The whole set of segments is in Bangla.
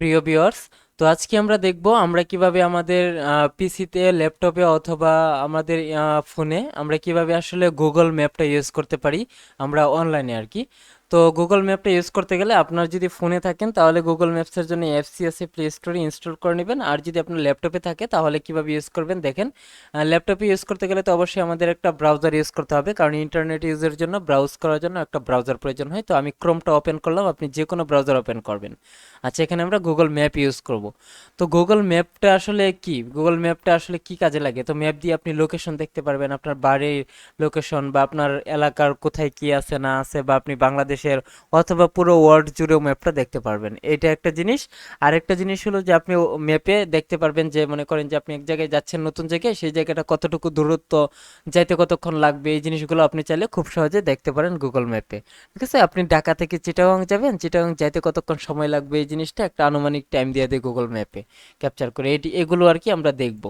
প্রিয় বিয়ার্স তো আজকে আমরা দেখব আমরা কীভাবে আমাদের পিসিতে ল্যাপটপে অথবা আমাদের ফোনে আমরা কীভাবে আসলে গুগল ম্যাপটা ইউজ করতে পারি, আমরা অনলাইনে আর কি। তো গুগল ম্যাপটা ইউজ করতে গেলে আপনার যদি ফোনে থাকেন, তাহলে গুগল ম্যাপসের জন্য অ্যাপসি আছে প্লে স্টোরে ইনস্টল করে নেবেন। আর যদি আপনার ল্যাপটপে থাকে, তাহলে কীভাবে ইউজ করবেন দেখেন। ল্যাপটপে ইউজ করতে গেলে তো অবশ্যই আমাদের একটা ব্রাউজার ইউজ করতে হবে, কারণ ইন্টারনেট ইউজের জন্য ব্রাউজ করার জন্য একটা ব্রাউজার প্রয়োজন হয়। তো আমি ক্রোমটা ওপেন করলাম, আপনি যে কোনো ব্রাউজার ওপেন করবেন। আচ্ছা এখানে আমরা গুগল ম্যাপ ইউজ করব। তো গুগল ম্যাপটা আসলে কি? গুগল ম্যাপটা আসলে কি কাজে লাগে? তো ম্যাপ দিয়ে আপনি লোকেশন দেখতে পারবেন, আপনার বাড়ির লোকেশন বা আপনার এলাকার কোথায় কি আছে, না আছে, বা আপনি বাংলাদেশের অথবা পুরো ওয়ার্ল্ড জুড়েও ম্যাপটা দেখতে পারবেন। এটা একটা জিনিস। আর একটা জিনিস হলো যে আপনি ম্যাপে দেখতে পারবেন যে, মনে করেন যে আপনি এক জায়গায় যাচ্ছেন নতুন জায়গায়, সেই জায়গাটা কতটুকু দূরত্ব, যাইতে কতক্ষণ লাগবে, এই জিনিসগুলো আপনি চাইলে খুব সহজে দেখতে পারেন গুগল ম্যাপে ঠিক আছে? আপনি ঢাকা থেকে চিটাগাং যাবেন চিটাগাং যাইতে কতক্ষণ সময় লাগবে, এই জিনিসটা একটা আনুমানিক টাইম দিয়ে দেয় গুগল ম্যাপে ক্যাপচার করে এটি, এগুলো আর কি আমরা দেখব।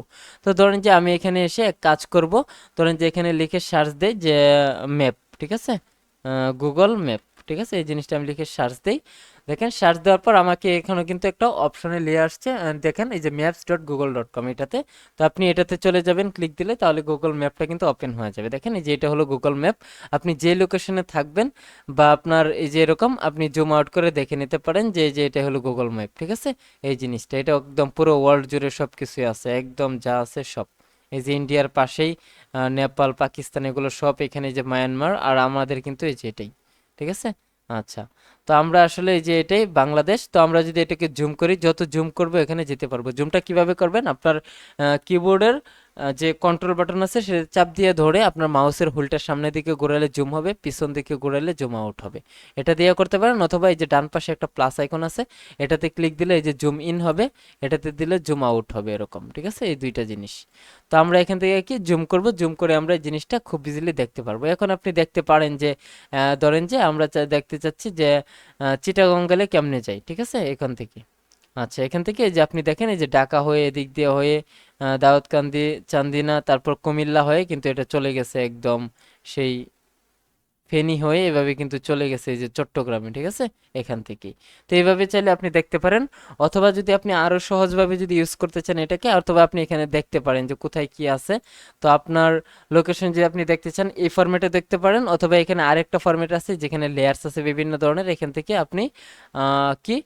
তো ধরেন যে আমি এখানে এসে এক কাজ করব। ধরেন যে এখানে লিখে সার্চ দেয় যে ম্যাপ ঠিক আছে? গুগল ম্যাপ ঠিক আছে? এই জিনিসটা আমি লিখে সার্চ দেই। দেখেন, সার্চ দেওয়ার পর আমাকে এখানে কিন্তু একটা অপশনে নিয়ে আসছে। দেখেন, এই যে maps dot Google dot com এটাতে। তো আপনি এটাতে চলে যাবেন ক্লিক দিলে তাহলে গুগল ম্যাপটা কিন্তু ওপেন হয়ে যাবে। দেখেন, এই যে এটা হলো গুগল ম্যাপ আপনি যে লোকেশনে থাকবেন বা আপনার এই যে এরকম, আপনি জুম আউট করে দেখে নিতে পারেন যে যে এটা হলো গুগল ম্যাপ ঠিক আছে? এই জিনিসটা, এটা একদম পুরো ওয়ার্ল্ড জুড়ে সব কিছুই আছে। একদম যা আছে সব। এই যে ইন্ডিয়ার পাশেই নেপাল পাকিস্তান এগুলো সব এখানে যে মায়ানমার আর আমাদের কিন্তু এই যে এটাই। ঠিক আছে? আচ্ছা। তো আমরা আসলে এই যে এটাই বাংলাদেশ, তো আমরা যদি এটাকে জুম করি, যত জুম করব এখানে যেতে পারব। জুমটা কীভাবে করবেন? আপনার কিবোর্ডের যে কন্ট্রোল বাটন আছে, সে চাপ দিয়ে ধরে আপনার মাউসের হুলটা সামনের দিকে ঘোরালে জুম হবে, পিছন দিকে ঘোরালে জুম আউট হবে। এটা দিয়ে করতে পারেন, অথবা এই যে ডান পাশে একটা প্লাস আইকন আছে, এটাতে ক্লিক দিলে এই যে জুম ইন হবে, এটাতে দিলে জুম আউট হবে এরকম, ঠিক আছে? এই দুইটা জিনিস। তো আমরা এখান থেকে কি জুম করব? জুম করে আমরা এই জিনিসটা খুব ইজিলি দেখতে পারব। এখন আপনি দেখতে পারেন যে ধরেন যে আমরা দেখতে চাচ্ছি যে চিটাগং গেলে কেমনে যাই, ঠিক আছে? এখান থেকে। আচ্ছা এখান থেকে যে আপনি দেখেন, এই যে ঢাকা হয়ে, এদিক দিয়ে হয়ে দাউদকান্দি, চান্দিনা, তারপর কুমিল্লা হয়ে কিন্তু এটা চলে গেছে একদম সেই ফেনী হয়ে এভাবে কিন্তু চলে গেছে এই যে চট্টগ্রামে, ঠিক আছে? এখান থেকেই। তো এইভাবে চাইলে আপনি দেখতে পারেন। অথবা যদি আপনি আরও সহজভাবে যদি ইউজ করতে চান এটাকে, অথবা আপনি এখানে দেখতে পারেন যে কোথায় কি আছে। তো আপনার লোকেশন যদি আপনি দেখতে চান, এই ফরম্যাটে দেখতে পারেন। অথবা এখানে আরেকটা ফরম্যাট আছে যেখানে লেয়ার্স আছে বিভিন্ন ধরনের। এখান থেকে আপনি কি?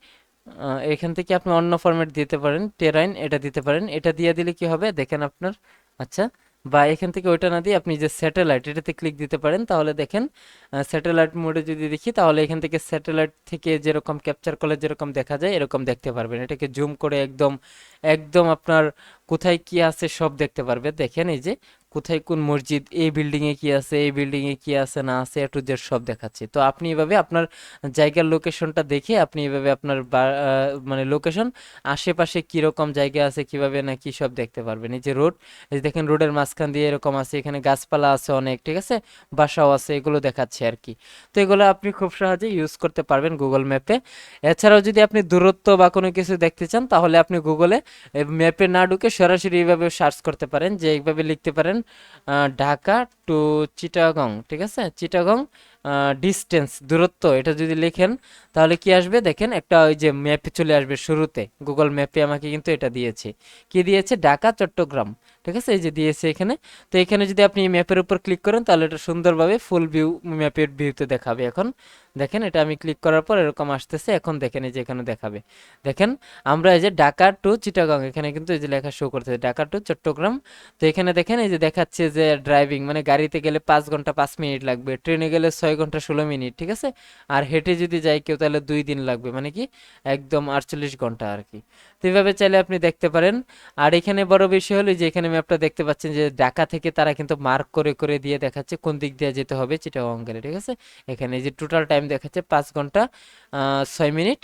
এখান থেকে আপনি অন্য ফরম্যাট দিতে পারেন। টেরাইন এটা দিতে পারেন। এটা দিয়ে দিলে কি হবে? দেখেন আপনার। আচ্ছা। বা এখান থেকে ওইটা না দিয়ে আপনি যে স্যাটেলাইট এটাতে ক্লিক দিতে পারেন, তাহলে দেখেন স্যাটেলাইট মোডে যদি দেখি, তাহলে এখান থেকে স্যাটেলাইট থেকে যেরকম ক্যাপচার করলে যেরকম দেখা যায়, এরকম দেখতে পারবেন। এটাকে জুম করে একদম একদম আপনার কোথায় কি আছে সব দেখতে পারবে। দেখেন এই যে কোথায় কোন মসজিদ, এই বিল্ডিং এ কি আছে, এই বিল্ডিং এ কি আছে, না আছে, এ টু জেড সব দেখাচ্ছে। তো আপনি এভাবে আপনার জায়গার লোকেশনটা দেখে আপনি এভাবে আপনার মানে লোকেশন আশেপাশে কীরকম জায়গা আছে, কীভাবে না কি সব দেখতে পারবেন। এই যে রোড এই যে দেখেন রোডের মাঝখান দিয়ে এরকম আছে, এখানে গাছপালা আছে অনেক, ঠিক আছে? বাসাও আছে, এগুলো দেখাচ্ছে আর কি। তো এগুলো আপনি খুব সহজে ইউজ করতে পারবেন গুগল ম্যাপে এছাড়াও যদি আপনি দূরত্ব বা কোনো কিছু দেখতে চান, তাহলে আপনি গুগলে ম্যাপে না ঢুকে সরাসরি এইভাবে সার্চ করতে পারেন, যে এইভাবে লিখতে পারেন ঢাকা টু চিটাগং, ঠিক আছে? চিটাগং ডিস্টেন্স দূরত্ব, এটা যদি লেখেন, তাহলে কি আসবে? দেখেন, একটা ওই যে ম্যাপে চলে আসবে শুরুতে। গুগল ম্যাপে আমাকে কিন্তু এটা দিয়েছে। কি দিয়েছে? ঢাকা, চট্টগ্রাম, ঠিক আছে? এই যে দিয়েছে এখানে। তো এখানে যদি আপনি ম্যাপের উপর ক্লিক করেন, তাহলে এটা সুন্দরভাবে ফুল ভিউ ম্যাপের ভিউতে দেখাবে এখন। দেখেন, এটা আমি ক্লিক করার পর এরকম আসতেছে। এখন দেখেন, এই যে এখানে দেখাবে। দেখেন, আমরা এই যে ঢাকা টু চিটাগং, এখানে কিন্তু এই যে লেখা শো করতেছে। ঢাকা টু চট্টগ্রাম। তো এখানে দেখেন, এই যে দেখাচ্ছে যে ড্রাইভিং মানে গাড়িতে গেলে পাঁচ ঘণ্টা পাঁচ মিনিট লাগবে, ট্রেনে গেলে ছয় ঘণ্টা ষোলো মিনিট, ঠিক আছে? আর হেঁটে যদি যাই কেউ, তাহলে দুই দিন লাগবে মানে কি? একদম আটচল্লিশ ঘণ্টা আর কি। তো এইভাবে চাইলে আপনি দেখতে পারেন। আর এখানে বড় বিষয় হলো যে, এখানে ম্যাপটা দেখতে পাচ্ছেন যে, ঢাকা থেকে তারা কিন্তু মার্ক করে করে দিয়ে দেখাচ্ছে কোন দিক দিয়ে যেতে হবে, চিটাগং গেলে, ঠিক আছে? এখানে যে টোটাল টাইম দেখাচ্ছে পাঁচ ঘণ্টা। ছয় মিনিট।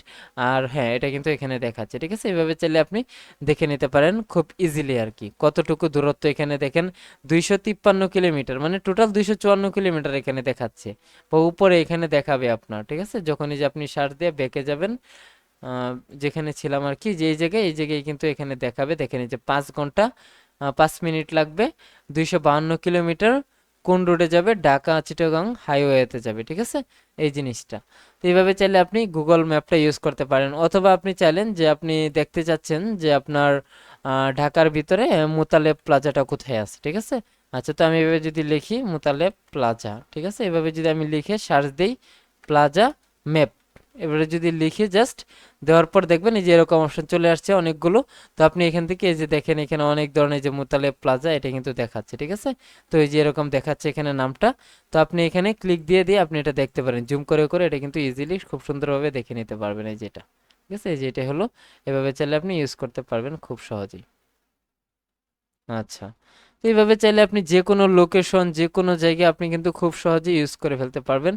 আর হ্যাঁ এটা কিন্তু এখানে দেখাচ্ছে, ঠিক আছে? এভাবে চাইলে আপনি দেখে নিতে পারেন খুব ইজিলি আর কি কতটুকু দূরত্ব এখানে দেখেন? দুইশো তিপ্পান্ন কিলোমিটার মানে টোটাল দুইশো চুয়ান্ন কিলোমিটার এখানে দেখাচ্ছে। বা উপরে এখানে দেখাবে আপনার, ঠিক আছে? যখনই যে আপনি সার দিয়ে বেঁকে যাবেন যেখানে ছিলাম আর কি যে জায়গায়, এই জায়গায় কিন্তু এখানে দেখাবে। দেখেন এই যে পাঁচ ঘণ্টা পাঁচ মিনিট লাগবে। দুইশো বাহান্ন কিলোমিটার কোন রোডে যাবে? ঢাকা, চিটাগাং হাইওয়েতে যাবে, ঠিক আছে? এই জিনিসটা। তো এইভাবে চাইলে আপনি গুগল ম্যাপটা ইউজ করতে পারেন। অথবা আপনি চাইলেন যে আপনি দেখতে চাচ্ছেন যে আপনার ঢাকার ভিতরে মোতালেব প্লাজাটা কোথায় আছে, ঠিক আছে? আচ্ছা তো আমি এভাবে যদি লিখি, মোতালেব প্লাজা, ঠিক আছে? এভাবে যদি আমি লিখে সার্চ দিই, প্লাজা ম্যাপ এবারে যদি লিখে জাস্ট দেওয়ার পর দেখবেন এই যে এরকম অপশন চলে আসছে অনেকগুলো। তো আপনি এখান থেকে এই যে দেখেন এখানে অনেক ধরনের যে মোতালেব প্লাজা এটা কিন্তু দেখাচ্ছে, ঠিক আছে? তো এই যে এরকম দেখাচ্ছে এখানে নামটা। তো আপনি এখানে ক্লিক দিয়ে দিয়ে আপনি এটা দেখতে পারেন। জুম করে করে এটা কিন্তু ইজিলি খুব সুন্দরভাবে দেখে নিতে পারবেন এই যেটা ঠিক আছে? এই যে এটা হলো, এভাবে চাইলে আপনি ইউজ করতে পারবেন খুব সহজেই। আচ্ছা। এইভাবে চাইলে আপনি যে কোনো লোকেশন যে কোনো জায়গায় আপনি কিন্তু খুব সহজে ইউজ করে ফেলতে পারবেন।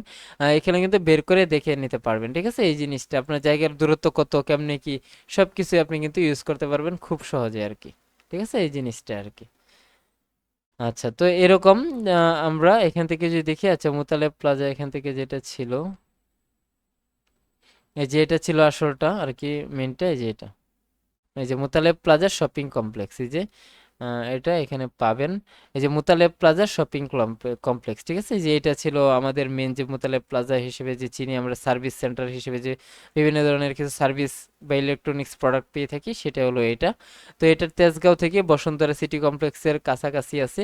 এখানে কিন্তু বের করে দেখে নিতে পারবেন, ঠিক আছে? এই জিনিসটা আপনার জায়গার দূরত্ব কত, কেমনে কি সব কিছুই আপনি কিন্তু ইউজ করতে পারবেন খুব সহজে আর কি ঠিক আছে? এই জিনিসটা আর কি আচ্ছা তো এরকম আমরা এখান থেকে যদি দেখি আচ্ছা মুতালেব প্লাজা এখান থেকে যেটা ছিল, এই যে এটা ছিল আসলটা আর কি মেনটা এই যে এটা, এই যে মুতালেব প্লাজা শপিং কমপ্লেক্স এই যে এটা এখানে পাবেন। এই যে মুতালেব প্লাজা শপিং কমপ্লেক্স, ঠিক আছে? যে এটা ছিল আমাদের মেন যে মুতালেব প্লাজা হিসেবে যে চিনি আমরা সার্ভিস সেন্টার হিসেবে যে বিভিন্ন ধরনের কিছু সার্ভিস বা ইলেকট্রনিক্স প্রোডাক্ট পেয়ে থাকি, সেটা হলো এটা। তো এটা তেজগাঁও থেকে বসুন্ধরা সিটি কমপ্লেক্সের কাছাকাছি আছে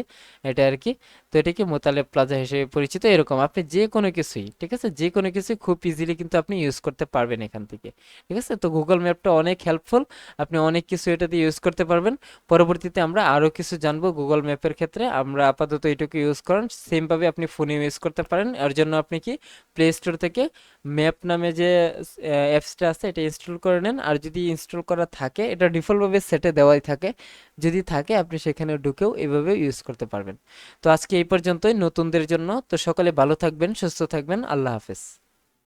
এটা আর কি তো এটাকে মোতালেব প্লাজা হিসেবে পরিচিত? এরকম। আপনি যে কোনো কিছুই, ঠিক আছে? যে কোনো কিছুই খুব ইজিলি কিন্তু আপনি ইউজ করতে পারবেন এখান থেকে, ঠিক আছে? তো গুগল ম্যাপটা অনেক হেল্পফুল আপনি অনেক কিছু এটাতে ইউজ করতে পারবেন। পরবর্তীতে আমরা আরও কিছু জানব গুগল ম্যাপের ক্ষেত্রে। আমরা আপাতত এইটুকু ইউজ করেন সেমভাবে আপনি ফোনে ইউজ করতে পারেন। এর জন্য আপনি কি প্লে স্টোর থেকে ম্যাপ নামে যে অ্যাপসটা আছে, এটা ইনস্টল করে নেন। আর যদি ইনস্টল করা থাকে, এটা ডিফল্টভাবে সেটে দেওয়াই থাকে। যদি থাকে, আপনি সেখানে ঢুকেও এভাবে ইউজ করতে পারবেন। তো আজকে এই পর্যন্তই, নতুনদের জন্য। তো সকলে ভালো থাকবেন, সুস্থ থাকবেন। আল্লাহ হাফেজ।